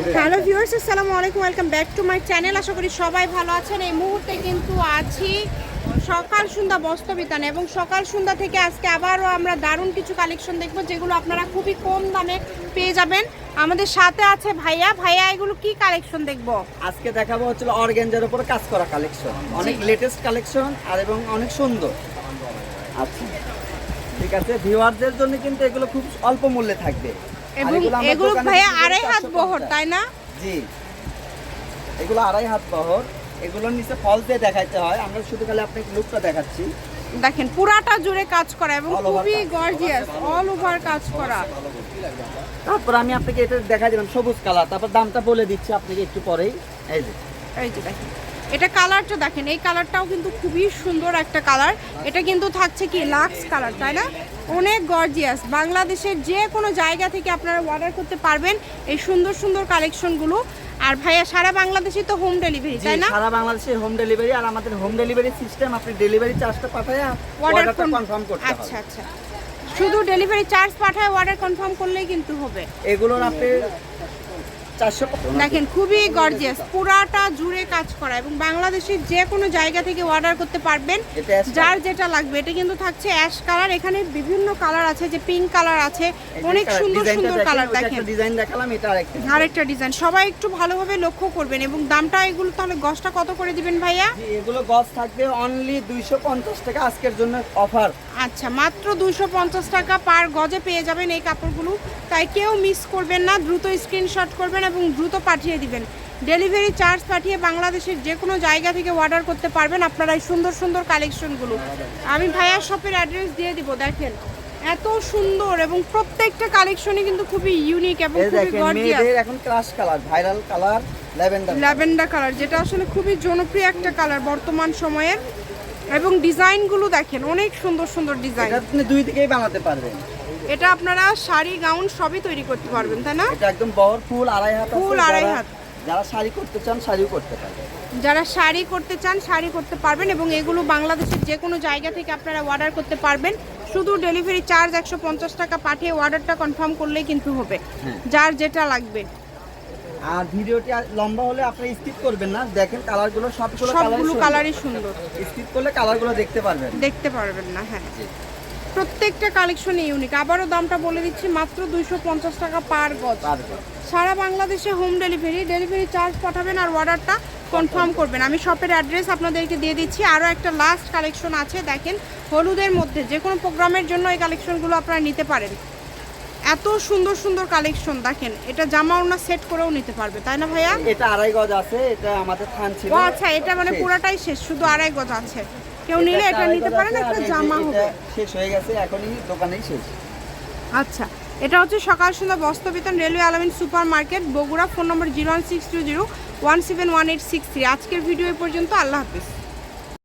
Hello viewers আসসালামু আলাইকুম welcome back to my channel আশা করি সবাই ভালো আছেন। এই মুহূর্তে কিন্তু আছি সকাল সন্ধ্যা বস্তবিতানে এবং সকাল সন্ধ্যা থেকে আজকে আবারও আমরা দারুণ কিছু কালেকশন দেখব যেগুলো আপনারা খুবই কম দামে পেয়ে যাবেন। আমাদের সাথে আছে ভাইয়া। ভাইয়া এগুলো কি কালেকশন দেখব? আজকে দেখাবো হচ্ছে অর্গেঞ্জার উপর কাজ করা কালেকশন অনেক লেটেস্ট কালেকশন আর এবং অনেক সুন্দর। আচ্ছা। ঠিক আছে ভিউয়ারদের জন্য কিন্তু এগুলো খুব অল্প মূল্যে থাকবে। এবং এগুলো ভাইয়া আড়াই হাত বহর তাই না? জি। এগুলো আড়াই হাত বহর। এগুলোর নিচে ফল দিয়ে দেখাইতে হয়। আমরা শুধু খালি আপনাকে লুকটা দেখাচ্ছি। দেখেন পুরাটা জুড়ে কাজ করা এবং খুবই গর্জিয়াস অল ওভার কাজ করা। তারপর আমি আপনাকে এটা দেখা দিলাম সবুজ কালার। তারপর দামটা বলে দিচ্ছি আপনাকে একটু পরেই। এই যে। এই যে দেখেন এটা কালারটা দেখেন এই কালারটাও কিন্তু খুবই সুন্দর একটা কালার। এটা কিন্তু থাকছে কি লাক্স কালার তাই না? অনেক গর্জিয়াস বাংলাদেশের যে কোনো জায়গা থেকে আপনারা অর্ডার করতে পারবেন এই সুন্দর সুন্দর কালেকশনগুলো আর ভাইয়া সারা বাংলাদেশে তো হোম ডেলিভারি তাই না? সারা বাংলাদেশে হোম ডেলিভারি আর আমাদের হোম ডেলিভারি সিস্টেম আপনি ডেলিভারি চার্জটা পাঠায় অর্ডার কনফার্ম করতে আচ্ছা আচ্ছা। শুধু ডেলিভারি চার্জ পাঠায় অর্ডার কনফার্ম করলেই কিন্তু হবে। এগুলোর আপনি চারশো দেখেন খুবই গর্জিয়াস পুরাটা জুড়ে কাজ করা এবং বাংলাদেশের যে কোনো জায়গা থেকে অর্ডার করতে পারবেন যার যেটা লাগবে। এটা কিন্তু থাকছে অ্যাশ কালার এখানে বিভিন্ন কালার আছে যে পিঙ্ক কালার আছে অনেক সুন্দর সুন্দর কালার দেখেন ডিজাইন দেখালাম এটা আরেকটা আরেকটা ডিজাইন সবাই একটু ভালোভাবে লক্ষ্য করবেন এবং দামটা এগুলো তাহলে গসটা কত করে দিবেন ভাইয়া? এগুলো গজ থাকবে অনলি দুইশো পঞ্চাশ টাকা আজকের জন্য অফার আচ্ছা মাত্র দুশো পঞ্চাশ টাকা পার গজে পেয়ে যাবেন এই কাপড়গুলো। তাই কেউ মিস করবেন না দ্রুত স্ক্রিনশট করবেন এবং দ্রুত পাঠিয়ে দিবেন। ডেলিভারি চার্জ পাঠিয়ে বাংলাদেশের যে কোনো জায়গা থেকে অর্ডার করতে পারবেন আপনারা এই সুন্দর সুন্দর কালেকশনগুলো আমি ভাইয়া শপের অ্যাড্রেস দিয়ে দিব দেখেন। এত সুন্দর এবং প্রত্যেকটা কালেকশনই কিন্তু খুবই ইউনিক এবং খুবই গর্জিয়াস এখন crush colour viral colour lavender lavender colour যেটা আসলে খুবই জনপ্রিয় একটা কালার বর্তমান সময়ের। এবং ডিজাইনগুলো দেখেন অনেক সুন্দর সুন্দর ডিজাইন আপনি দুই দিকেই বানাতে পারবেন। এটা আপনারা শাড়ি গাউন সবই তৈরি করতে পারবেন তাই না? এটা একদম বহর ফুল আড়াই হাত ফুল আড়াই হাত। যারা শাড়ি করতে চান শাড়িও করতে পারবেন। যারা শাড়ি করতে চান শাড়ি করতে পারবেন এবং এগুলো বাংলাদেশের যে কোনো জায়গা থেকে আপনারা অর্ডার করতে পারবেন। শুধু ডেলিভারি চার্জ একশো পঞ্চাশ টাকা পাঠিয়ে অর্ডারটা কনফার্ম করলেই কিন্তু হবে হ্যাঁ। যার যেটা লাগবে। আর ভিডিওটি লম্বা হলে আপনি স্কিপ করবেন না। দেখেন কালারগুলো সবগুলো সবগুলো কালারই সুন্দর। স্কিপ করলে কালারগুলো দেখতে পারবেন। দেখতে পারবেন না হ্যাঁ। প্রত্যেকটা কালেকশন ইউনিক আবারও দামটা বলে দিচ্ছি মাত্র দুইশো পঞ্চাশ টাকা পার গজ। সারা বাংলাদেশে হোম ডেলিভারি ডেলিভারি চার্জ পাঠাবেন আর অর্ডারটা কনফার্ম করবেন। আমি শপের অ্যাড্রেস আপনাদেরকে দিয়ে দিচ্ছি। আরও একটা লাস্ট কালেকশন আছে দেখেন হলুদের মধ্যে। যে কোনো প্রোগ্রামের জন্য এই কালেকশনগুলো আপনারা নিতে পারেন। এত সুন্দর সুন্দর কালেকশন দেখেন এটা জামা ওনা সেট করেও নিতে পারবে তাই না ভাইয়া? এটা আড়াই গজ আছে এটা আমাদের থান ছিল। ও আচ্ছা এটা মানে। পুরাটাই শেষ শুধু আড়াই গজ আছে। কেউ নিলে এটা নিতে পারেন একটা জামা হবে। শেষ হয়ে গেছে এখনই দোকানেই শেষ। আচ্ছা এটা হচ্ছে সকাল সন্ধ্যা বস্ত্রবিতান railway Alamin super market Bogura phone number zero one six two zero one seven one eight six three. আজকের ভিডিও পর্যন্ত আল্লাহ হাফিজ।